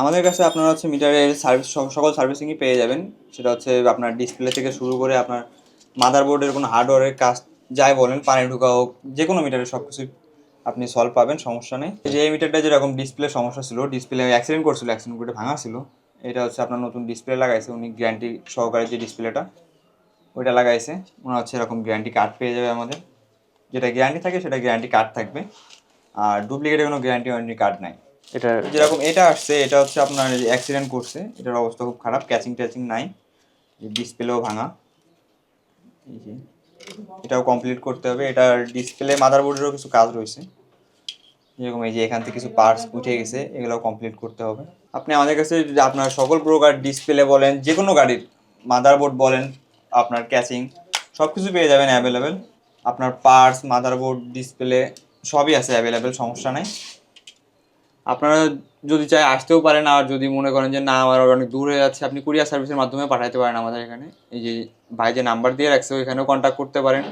আমাদের কাছে আপনারা হচ্ছে মিটারের সার্ভিস সকল সার্ভিসিংই পেয়ে যাবেন। সেটা হচ্ছে আপনার ডিসপ্লে থেকে শুরু করে আপনার মাদারবোর্ডের কোনো হার্ডওয়্যারের কাজ যাই বলেন, পানি ঢোকা হোক যে কোনো মিটারের সব কিছুই আপনি সলভ পাবেন, সমস্যা নেই। যে এই মিটারটা যেরকম ডিসপ্লে সমস্যা ছিল ডিসপ্লে অ্যাক্সিডেন্ট করছিল অ্যাক্সিডেন্ট করে ভাঙা ছিল, এটা হচ্ছে আপনার নতুন ডিসপ্লে লাগাইছে, উনি গ্যারান্টি সহকারে যে ডিসপ্লেটা ওইটা লাগাইছে। ওনার হচ্ছে এরকম গ্যারান্টি কার্ড পেয়ে যাবে আমাদের। যেটা গ্যারান্টি থাকে, সেটা গ্যারান্টি কার্ড থাকবে। আর ডুপ্লিকেটের কোনো গ্যারান্টি ওয়ারেন্টি কার্ড নাই। এটা যেরকম এটা আসছে, এটা হচ্ছে আপনার অ্যাক্সিডেন্ট করছে, এটার অবস্থা খুব খারাপ ক্যাচিং ট্যাচিং নাই ডিসপ্লেও ভাঙা। এটাও কমপ্লিট করতে হবে, এটার ডিসপ্লে মাদারবোর্ডেরও কিছু কাজ রয়েছে। যেরকম এই যে এখান থেকে কিছু পার্টস উঠে গেছে, এগুলোও কমপ্লিট করতে হবে। আপনি আমাদের কাছে আপনার সকল প্রকার ডিসপ্লে বলেন যে কোনো গাড়ির মাদারবোর্ড বলেন, আপনার ক্যাচিং সব কিছু পেয়ে যাবেন অ্যাভেলেবেল আপনার পার্টস মাদারবোর্ড ডিসপ্লে সবই আছে অ্যাভেলেবেল সমস্যা নাই। আপনারা যদি চাই আসতেও পারেন, আর যদি মনে করেন যে, না, আমার অনেক দূর হয়ে যাচ্ছে, আপনি কুরিয়ার সার্ভিসের মাধ্যমে পাঠাতে পারেন আমাদের এখানে। এই যে, ভাই যে নাম্বার দিয়ে রাখছে, ওইখানেও কন্ট্যাক্ট করতে পারেন।